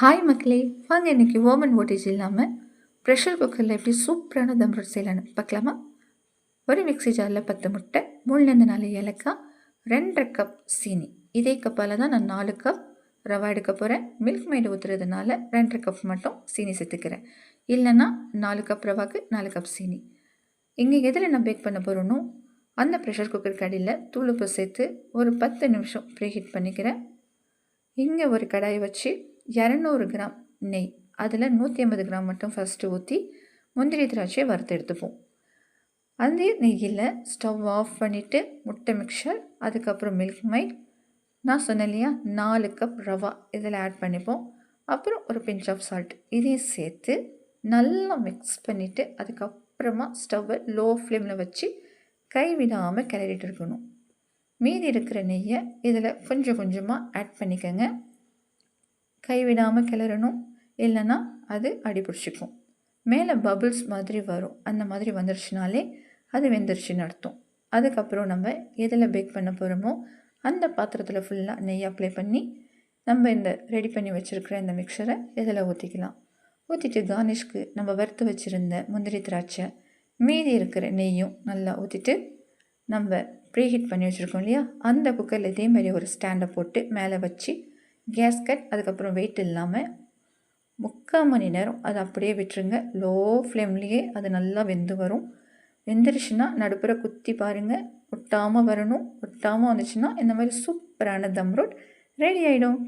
Hi மக்களே. வாங்க இன்றைக்கி ஓமன் ஓட்டேஜ் இல்லாமல் ப்ரெஷர் குக்கரில் எப்படி சூப்பரான தம் ரோட் செய்யலான்னு பார்க்கலாமா? ஒரு மிக்ஸி ஜாரில் பத்து முட்டை மூணுலேருந்து நாலு ஏலக்காய் ரெண்டரை கப் சீனி. இதே கப்பால் தான் நான் நாலு கப் ரவா எடுக்க போகிறேன் மில்க் மைடு ஊற்றுறதுனால ரெண்டரை கப் மட்டும் சீனி சேர்த்துக்கிறேன். இல்லைன்னா நாலு கப் ரவாக்கு நாலு கப் சீனி. இங்கே எதில் நான் பேக் பண்ண போகிறோனோ அந்த ப்ரெஷர் குக்கர் கடையில் தூளுப்பு சேர்த்து ஒரு பத்து நிமிஷம் ப்ரீஹீட் பண்ணிக்கிறேன். இங்கே ஒரு கடாயை வச்சு இரநூறு கிராம் நெய். அதில் நூற்றி ஐம்பது கிராம் மட்டும் ஃபஸ்ட்டு ஊற்றி முந்திரி திராட்சையை வறுத்து எடுத்துப்போம். அந்த நெய்யில் ஸ்டவ் ஆஃப் பண்ணிவிட்டு முட்டை மிக்சர் அதுக்கப்புறம் மில்க் மைட் நான் சொன்னேன் இல்லையா நாலு கப் ரவா. இதில் ஆட் பண்ணிப்போம். அப்புறம் ஒரு பிஞ்ச் ஆஃப் சால்ட் இதையும் சேர்த்து நல்லா மிக்ஸ் பண்ணிவிட்டு அதுக்கப்புறமா ஸ்டவ்வை லோ ஃப்ளேமில் வச்சு கைவிடாமல் கிளறிட்டு இருக்கணும். மீதி இருக்கிற நெய்யை இதில் கொஞ்சம் கொஞ்சமாக ஆட் பண்ணிக்கோங்க. கைவிடாமல் கிளறணும். இல்லைன்னா அது அடி பிடிச்சிக்கும். மேலே பபுள்ஸ் மாதிரி வரும். அந்த மாதிரி வந்துருச்சுனாலே அது வெந்துருச்சுன்னு அர்த்தம். அதுக்கப்புறம் நம்ம எதில் பேக் பண்ண போகிறோமோ அந்த பாத்திரத்தில் ஃபுல்லாக நெய் அப்ளை பண்ணி நம்ம இந்த ரெடி பண்ணி வச்சுருக்கிற இந்த மிக்சரை இதில் ஊற்றிக்கலாம் ஊற்றிட்டு கார்னிஷ்க்கு நம்ம வறுத்து வச்சுருந்த முந்திரி திராட்சை மீதி இருக்கிற நெய்யும் நல்லா ஊற்றிட்டு நம்ம ப்ரீஹீட் பண்ணி வச்சுருக்கோம் இல்லையா? அந்த குக்கரில் இதே மாதிரி ஒரு ஸ்டாண்டை போட்டு மேலே வச்சு கேஸ்கட் அதுக்கப்புறம் வெயிட் இல்லாமல் முக்கால் மணி நேரம் அதை அப்படியே விட்டுருங்க. லோ ஃப்ளேம்லேயே அது நல்லா வெந்து வரும். வெந்துருச்சுன்னா நடுப்புற குத்தி பாருங்கள் ஒட்டாமல் வரணும். ஒட்டாமல் வந்துச்சுன்னா இந்த மாதிரி சூப்பரான தம் ரோட் ரெடி ஆகிடும்